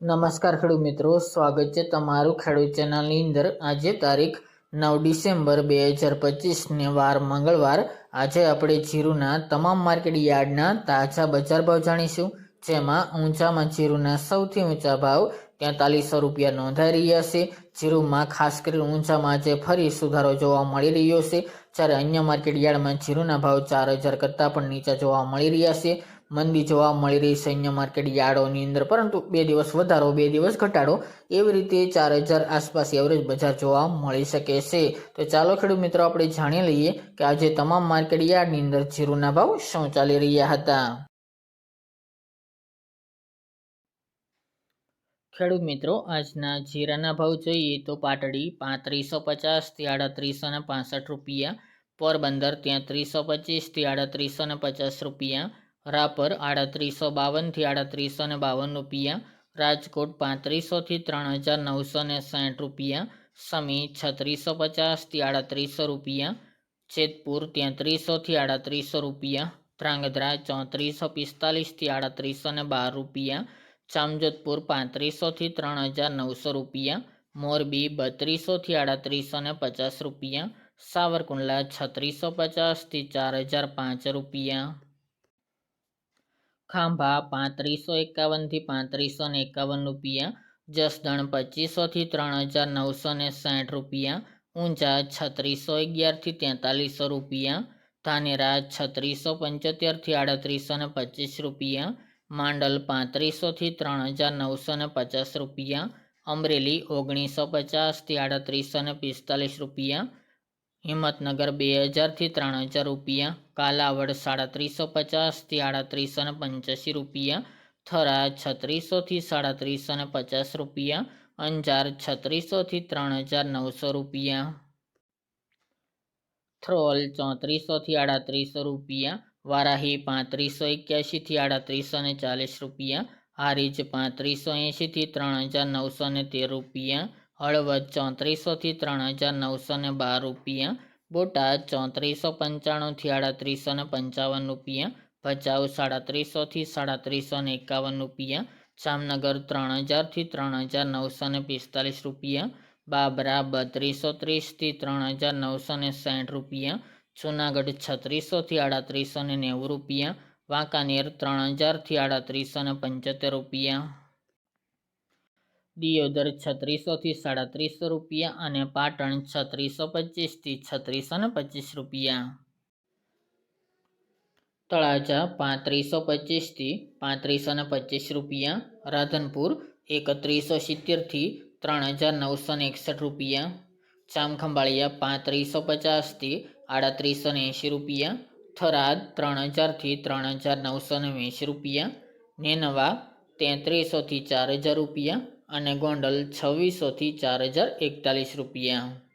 નમસ્કાર ખેડૂત મિત્રો, સ્વાગત છે તમારું ખેડૂત ચેનલની અંદર. આજે તારીખ નવ ડિસેમ્બર બે હજાર પચીસને વાર મંગળવાર. આજે આપણે જીરુના તમામ માર્કેટ યાર્ડના તાજા બજાર ભાવ જાણીશું, જેમાં ઊંચામાં જીરુના સૌથી ઊંચા ભાવ તેતાલીસો રૂપિયા નોંધાઈ રહ્યા છે. જીરુમાં ખાસ કરીને ઊંચામાં આજે ફરી સુધારો જોવા મળી રહ્યો છે. જ્યારે અન્ય માર્કેટ યાર્ડમાં જીરુના ભાવ ચાર હજાર કરતાં પણ નીચા જોવા મળી રહ્યા છે. મંદી જોવા મળી રહી સૈન્ય માર્કેટ અંદર. પરંતુ બે દિવસ વધારો, બે દિવસ ઘટાડો, એવી રીતે ચાર હજાર આસપાસ એવરેજ બજાર જોવા મળી શકે છે. તો ચાલો ખેડૂત મિત્રો, આપણે જાણી લઈએ કે આજે તમામ માર્કેટ અંદર જીરુના ભાવ શું ચાલી રહ્યા હતા. ખેડૂત મિત્રો, આજના જીરાના ભાવ જોઈએ તો પાટડી પાંત્રીસો પચાસથી આડત્રીસો ને પાસઠ રૂપિયા, પોરબંદર તેત્રીસો પચીસથી આડત્રીસો ને પચાસ રૂપિયા રાપર આડત્રીસો બાવનથી આડત્રીસો ને બાવન રૂપિયા, રાજકોટ પાંત્રીસોથી ત્રણ હજાર નવસો ને સાઠ રૂપિયા, સમી છત્રીસો પચાસથી આડત્રીસો રૂપિયા, જેતપુર તેત્રીસોથી આડત્રીસો રૂપિયા, ધ્રાંગધ્રા ચોત્રીસો પિસ્તાલીસથી આડત્રીસો ને બાર રૂપિયા, જામજોધપુર પાંત્રીસોથી ત્રણ હજાર નવસો રૂપિયા, મોરબી બત્રીસોથી આડત્રીસો ને પચાસ રૂપિયા, સાવરકુંડલા છત્રીસો પચાસથી ચાર હજાર પાંચ રૂપિયા. ખાંભા પાંત્રીસો એકાવનથી પાંત્રીસો ને એકાવન રૂપિયા, જસદણ પચીસોથી ત્રણ હજાર નવસો ને સાઠ રૂપિયા, ઊંઝા છત્રીસો અગિયારથી તેતાલીસો રૂપિયા, ધાનેરા છત્રીસો પંચોતેરથી આડત્રીસો ને પચીસ રૂપિયા, માંડલ પાંત્રીસોથી ત્રણ હજાર નવસો ને પચાસ રૂપિયા, અમરેલી ઓગણીસો પચાસથી આડત્રીસો ને પિસ્તાલીસ રૂપિયા હિંમતનગર બે હજારથી ત્રણ હજાર રૂપિયા, કાલાવડ સાડત્રીસો પચાસથી આડત્રીસો ને પંચ્યાસી રૂપિયા, થરા છત્રીસોથી સાડત્રીસો ને પચાસ રૂપિયા, અંજાર છત્રીસોથી ત્રણ હજાર નવસો રૂપિયા. થ્રોલ ચોત્રીસોથી આડત્રીસો રૂપિયા, વારાહી પાંત્રીસો એક્યાસીથી આડત્રીસો ને ચાલીસ રૂપિયા, હારીજ પાંત્રીસો એંશીથી ત્રણ હજાર નવસો ને તેર રૂપિયા હળવદ ચોત્રીસોથી ત્રણ હજાર નવસો ને બાર રૂપિયા, બોટાદ ચોત્રીસો પંચાણુંથી આડત્રીસો ને પંચાવન રૂપિયા, ભચાઉ સાડત્રીસોથી સાડત્રીસો ને એકાવન રૂપિયા, જામનગર ત્રણ હજારથી ત્રણ હજાર નવસો ને પિસ્તાલીસ રૂપિયા, બાબરા બત્રીસો ત્રીસથી ત્રણ હજાર નવસો ને સાઠ રૂપિયા, જૂનાગઢ છત્રીસોથી આડત્રીસો ને નેવું રૂપિયા, વાંકાનેર ત્રણ હજારથી આડત્રીસો ને પંચોતેર રૂપિયા. દિયોદર છત્રીસોથી સાડત્રીસો રૂપિયા અને પાટણ છત્રીસો પચીસથી છત્રીસો ને પચીસ રૂપિયા. તળાજા પાંત્રીસો પચીસથી પાંત્રીસો ને પચીસ રૂપિયા. રાધનપુર એકત્રીસો સિત્તેરથી ત્રણ હજાર નવસો ને એકસઠ રૂપિયા. જામખંભાળિયા પાંત્રીસો પચાસથી આડત્રીસો ને એંશી રૂપિયા. થરાદ ત્રણ હજારથી ત્રણ હજાર નવસો ને વીસ રૂપિયા. નેનવા તેત્રીસોથી ચાર હજાર રૂપિયા. અને ગોંડલ છવ્વીસોથી ચાર હજાર એકતાલીસ રૂપિયા.